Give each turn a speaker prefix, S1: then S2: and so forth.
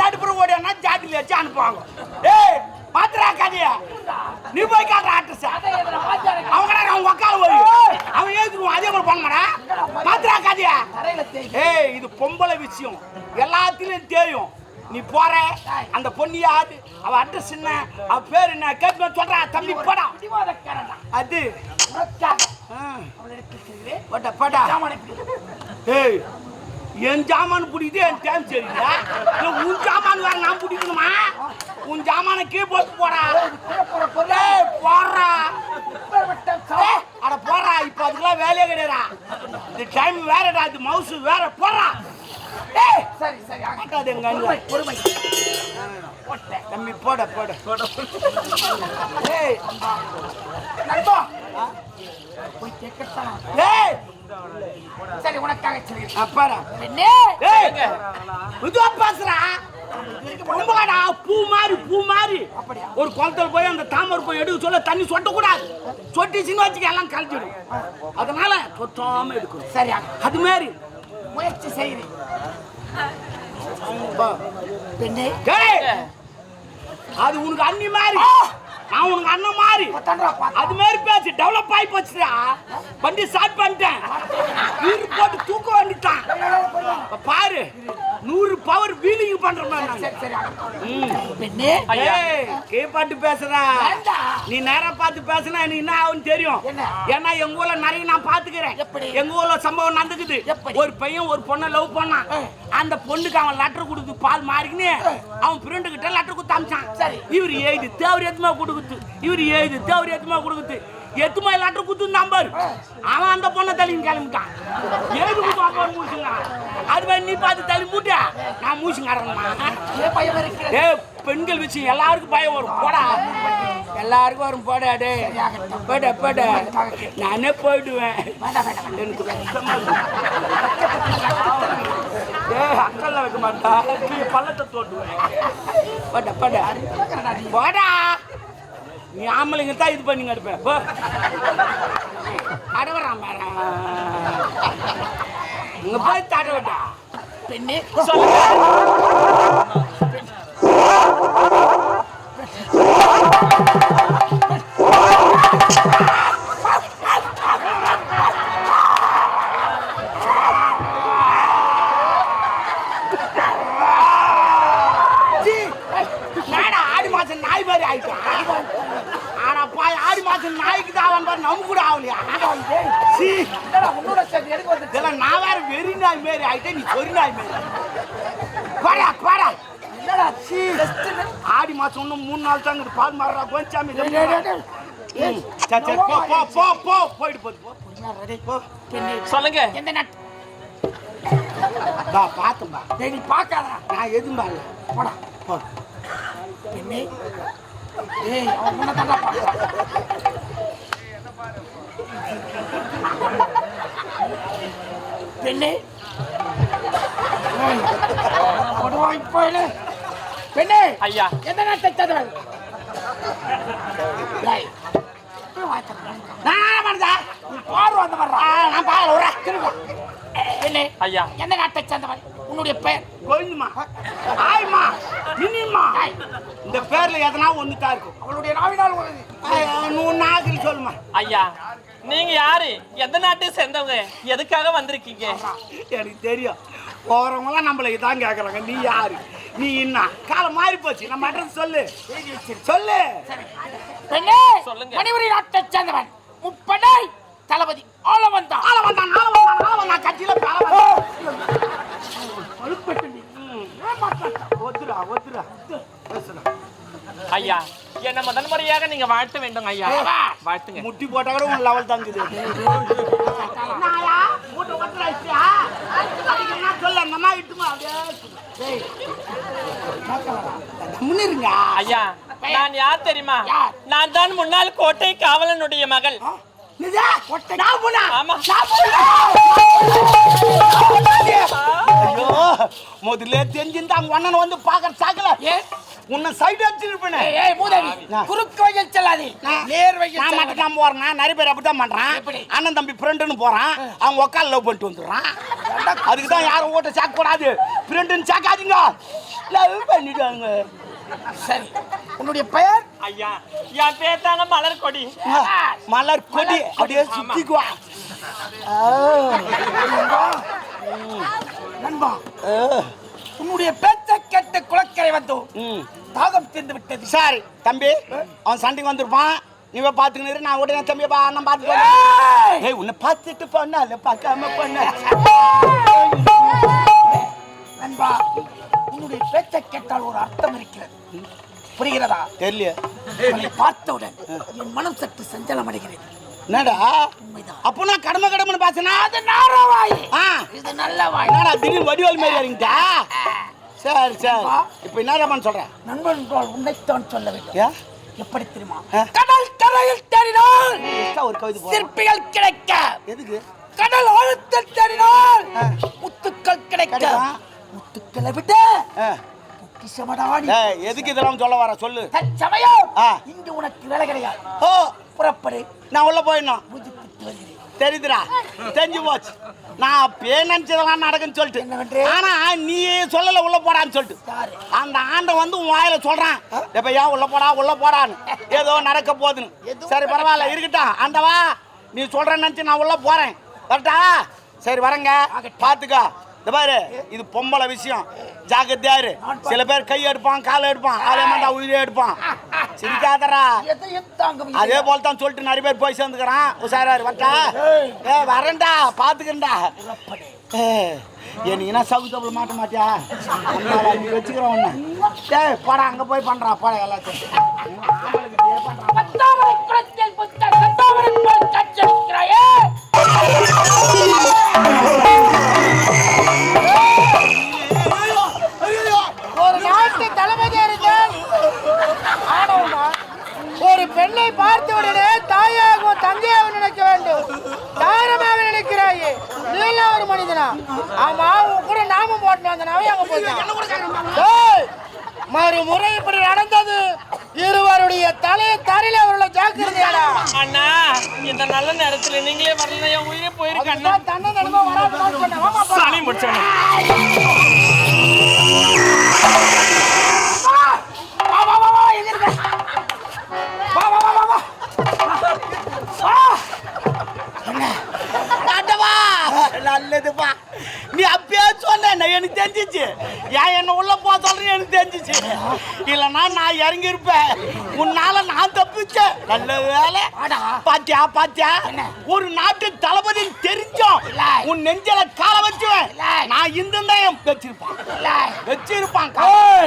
S1: நடுப்புற ஓடியானா ஜாட்டில வச்சு அனுப்புவாங்க. ஏய் பாத்துறா கதையா நீ போய் காட்டுற ஆட்ரஸ் அவங்க அவங்க உக்கால போய். அவன் ஏத்துக்குவான் அதே மாதிரி பண்ண மாடா பாத்துறா கதையா ஏய் இது பொம்பளை விஷயம். எல்லாத்துலயும் தெரியும். நீ போற அந்த பொண்ணு யாரு அவ அட்ரஸ் என்ன அவ பேர் என்ன கேட்க சொல்றா தம்பி போடா. அது. ஏய் என் ஜாமான் பிடிக்குது என் டைம் சரியில்லை. நான் பிடிக்கணுமா? உன் ஜாமான கீ போட்டு போடா. போடுறா. அட போடுறா. இப்போ அதுக்கெல்லாம் வேலையே கிடையாதா இந்த டைம் வேறடா. இது மவுசு வேற. போடுறா. ஏய்
S2: சரி சரி ஆக.
S1: மாட்டாது எங்க.
S2: பொறுமை,
S1: தம்பி போட போட. ஏய்
S2: நண்பா. போய் கேட்கத்தான்
S1: ஏய்
S2: சரி உனக்காக சொல்கிறேன்
S1: அப்பாடா
S2: பெண்ணே
S1: ஏய் பேசுறா ரொம்படா பூ மாதிரி பூ மாதிரி
S2: அப்படியா?
S1: ஒரு குளத்துல போய் அந்த தாமரை போய் எடுக்க சொல்ல தண்ணி சொட்ட கூடாது சொட்டிச்சுன்னு வச்சுக்க எல்லாம் கலைஞ்சிடும் அதனால சொத்தாம எடுக்கணும்.
S2: சரி ஆக.
S1: அது மாதிரி
S2: முயற்சி
S1: ஏய், அது உனக்கு அண்ணி மாதிரி நான் உனக்கு அண்ணன் மாதிரி. அது மாதிரி பேசி டெவலப் ஆகி போச்சுடா. வண்டி ஸ்டார்ட் பண்ணிட்டேன். வீடு போட்டு தூக்க வேண்டிட்டான் பாரு நூறு பவர் வீலிங் பண்ற மாதிரி கீழ்பாட்டு பேசுறா. நீ நேரா பார்த்து பேசினா எனக்கு என்ன ஆகும் தெரியும்? ஏன்னா எங்க ஊர்ல நிறைய நான் பாத்துக்கிறேன்? எங்க ஊர்ல சம்பவம் நடந்துக்குது? ஒரு பையன் ஒரு பொண்ணை லவ் பண்ணான். அந்த பொண்ணுக்கு அவன் லெட்டர் கொடுத்து பால் மாறிக்கின்னு அவன் ஃப்ரெண்டு கிட்ட லெட்டர் கொடுத்து அமிச்சான். இவர் எழுதி தேவர் எத்துமா கொடுக்குது இவர் எழுதி தேவர் எத்துமா கொடுக்குது? எத்துமா லெட்டர் கொடுத்து நம்பர் அவன் அந்த பொண்ணை தள்ளின்னு கிளம்பிட்டான். ஏது கொடுத்து அப்பா மூச்சுங்க அது மாதிரி நீ பார்த்து தள்ளி மூட்ட. நான்
S2: இருக்கிறது
S1: ஏய் பெண்கள் விஷயம் எல்லாருக்கும் பயம் வரும். போடா. எல்லாருக்கும் வரும். போடா டே போட போட. நானே போயிடுவேன். எனக்கு. ஏய் அக்கல்ல வைக்க மாட்டா. பள்ளத்தை தோட்டுவேன் போட போட. போடா. நீ ஆம்பளைங்க தான் இது பண்ணி கிடப்ப போ. தடவறான் பாரு இங்க போய் தடவட்டா
S2: பெண்ணே.
S1: சீ, மாதிரி ஆயிட்டான். ஆனா பாய் ஆடி மாசம் நாய்க்கு தான் அவன் பாரு நம்ம கூட ஆகலையா? இதெல்லாம் நான் வேற வெறி நாய் மாரி ஆயிட்டேன் நீ சொறி நாய் மாரி பாடா பாடா
S2: என்னடா சீ. டஸ்ட்னு
S1: ஆடி மாசம் இன்னும் மூணு நாள் தான். பால் மாறா கோச்சாமி சரி போ போ போ போ. போயிட்டு போது போ.
S3: சொல்லுங்க.
S2: எந்த நாட்டு நீ பார்க்காதடா.
S1: நான் எதுவும் பாரு
S2: போடா.
S1: போ.
S2: பெண்ணே. பெண்ணே
S3: ஐயா.
S2: நாட்டை சேர்ந்தவள் உன்னுடைய பெயர்?
S1: கோவிந்தம்மா. ஆய்மா இந்த பேர்ல எதனா தான் இருக்கும்.
S2: அவளுடைய நாவினால்
S1: ஒன்று ஆகிரி சொல்லுமா.
S3: ஐயா நீங்க யாரு? எந்த நாட்டை சேர்ந்தவங்க? எதுக்காக வந்திருக்கீங்க?
S1: எனக்கு தெரியும். போறவங்களாம் நம்மள இதான் கேட்கறாங்க நீ யாரு? நீ என்ன காலம் மாறி போச்சு நம்ம அட்ரஸ் சொல்லு. சொல்லு.
S2: பெண்ணே
S3: சொல்லுங்க.
S2: மணிபுரி நாட்டை சேர்ந்தவன். முப்படை தளபதி ஆளவன் தான்
S1: ஆள வந்தான் நாள வந்தான் நாள வந்தான் கட்சியில பேசுடா
S3: ஐயா என்ன முதல் முறையாக நீங்க வாழ்த்த வேண்டும் ஐயா. வாழ்த்துங்க.
S1: முட்டி போட்டா கூட உன் லெவல் தாங்குது சொல்ல அந்த அம்மா
S3: ஐயா நான் யார் தெரியுமா? நான் தான் முன்னாள் கோட்டை காவலனுடைய மகள். ஆமா.
S1: ஐயோ முதல்ல தெரிஞ்சிருந்தா அவங்க அண்ணன் வந்து பாக்குற சாக்கல.
S2: ஏன்
S1: உன்னை சைடு அடிச்சிருப்பேனே.
S2: ஏய், மூதேவி
S1: நான்.
S2: குறுக்கு வழியில் செல்லாதே. நேர் வழியில்
S1: நான் மட்டும் தான் போறேன். நிறைய பேர் அப்படித்தான் பண்றான்? அண்ணன் தம்பி ஃப்ரெண்டுன்னு போறான். அவங்க உக்கால லவ் பண்ணிட்டு வந்துடுறான். அதுக்கு தான் யாரும் ஓட்ட கூடாது. ஃப்ரெண்டுன்னு சேர்க்காதீங்க லவ் பண்ணிட்டாங்க
S2: சரி உன்னுடைய பெயர்?
S3: ஐயா என் பேர் மலர் கொடி
S1: மலர் கொடி அப்படியே சுத்திக்குவா.
S2: நண்பா உன்னுடைய பேச்சை கேட்டு குளக்கரை வந்தோம் தாகம் தீர்ந்து விட்டது.
S1: சரி தம்பி அவன் சண்டைக்கு வந்திருப்பான். நீ இரு, நான் உடனே தம்பி பா அண்ணன் பார்த்துட்டு
S2: ஏய்!
S1: உன்னை பார்த்துட்டு பண்ணால பார்க்காம பண்ண
S2: நண்பா உன்னுடைய பேச்சை கேட்டால் ஒரு அர்த்தம் இருக்கிறது. புரிகிறதா?
S1: தெரியல.
S2: பார்த்தவுடன் என் மனம் சற்று சஞ்சலம் அடைகிறது
S1: என்னடா? அப்போ நான் கடமை கடமைன்னு பேசினா
S2: அது நாரவாய்
S1: ஆ
S2: இது நல்ல வாய்.
S1: என்னடா திடீர்னு வடிவால் மாரி இறங்கிட்டா? சரி சரி. இப்போ என்ன சொல்றேன்
S2: நண்பன் உன்னைத்தான் சொல்ல வேண்டும். எப்படி தெரியுமா. கடல் கரையில் தேடினால்
S1: ஒரு கவிதை.
S2: சிற்பிகள் கிடைக்க.
S1: எதுக்கு?
S2: கடல் ஆழத்தில் தேடினால். முத்துக்கள் கிடைக்க. முத்துக்களை விட்டு
S1: எதுக்கு இதெல்லாம் சொல்ல வர? சொல்லு.
S2: தற்சமயம்
S1: ஆ.
S2: இங்கு உனக்கு வேலை கிடையாது.
S1: ஓ.
S2: புறப்படு.
S1: நான் உள்ள போயிடணும். தெரியுதுடா. தெரிஞ்சு போச்சு. நான் அப்பயே நினைச்சதெல்லாம் நடக்குன்னு சொல்லிட்டு? ஆனா நீ சொல்லல உள்ள போடான்னு சொல்லிட்டு. அந்த ஆண்டை வந்து உன் வாயில சொல்றான். இப்ப ஏன் உள்ள போடா உள்ள போடான்னு. ஏதோ நடக்க போகுதுன்னு. சரி பரவாயில்ல இருக்கட்டும். ஆண்டவா நீ சொல்றேன்னு நினைச்சு நான் உள்ள போறேன். வரட்டா? சரி வரேங்க. பாத்துக்கோ. இந்த பாரு இது பொம்பளை விஷயம். ஜாக்கிரதையாரு சில பேர் கை எடுப்பான் காலை எடுப்பான் ஆளே மாட்டா உயிரே எடுப்பான். சிரிக்காதரா அதே போல தான் சொல்லிட்டு நிறைய பேர் போய் சேர்ந்துக்கிறான். உஷாராரு வரட்டா ஏ வரேன்டா பாத்துக்கிறேன்டா.
S2: புறப்படு
S1: என்னைக்குன்னா சவுக்கு தப்பில் மாட்ட மாட்டியா? நீ வச்சுக்கிறோம் ஒன்று ஏய் போடா அங்கே போய் பண்ணுறா போடா எல்லாத்தையும்.
S2: மறுமுறை இப்படி நடந்தது. இருவருடைய தலையை தரையில அவர்களை ஜாக்கிரதையாடா.
S3: அண்ணா இந்த நல்ல நேரத்துல நீங்களே வரல என் உயிரே போயிருக்கு அண்ணா.
S2: தன்னை.
S3: சளி முடிச்சவன.
S1: தெரிஞ்சிச்சு இல்லைன்னா நான் இறங்கி இருப்பேன் உன்னால நான் தப்பிச்சேன் நல்ல வேலை. பாத்தியா பாத்தியா ஒரு நாட்டு தளபதி தெரிஞ்சோம். உன் நெஞ்சில கால வச்சுவேன். நான் இந்த வச்சிருப்பான்
S2: இல்லை.
S1: வச்சிருப்பான்
S2: ஏய்.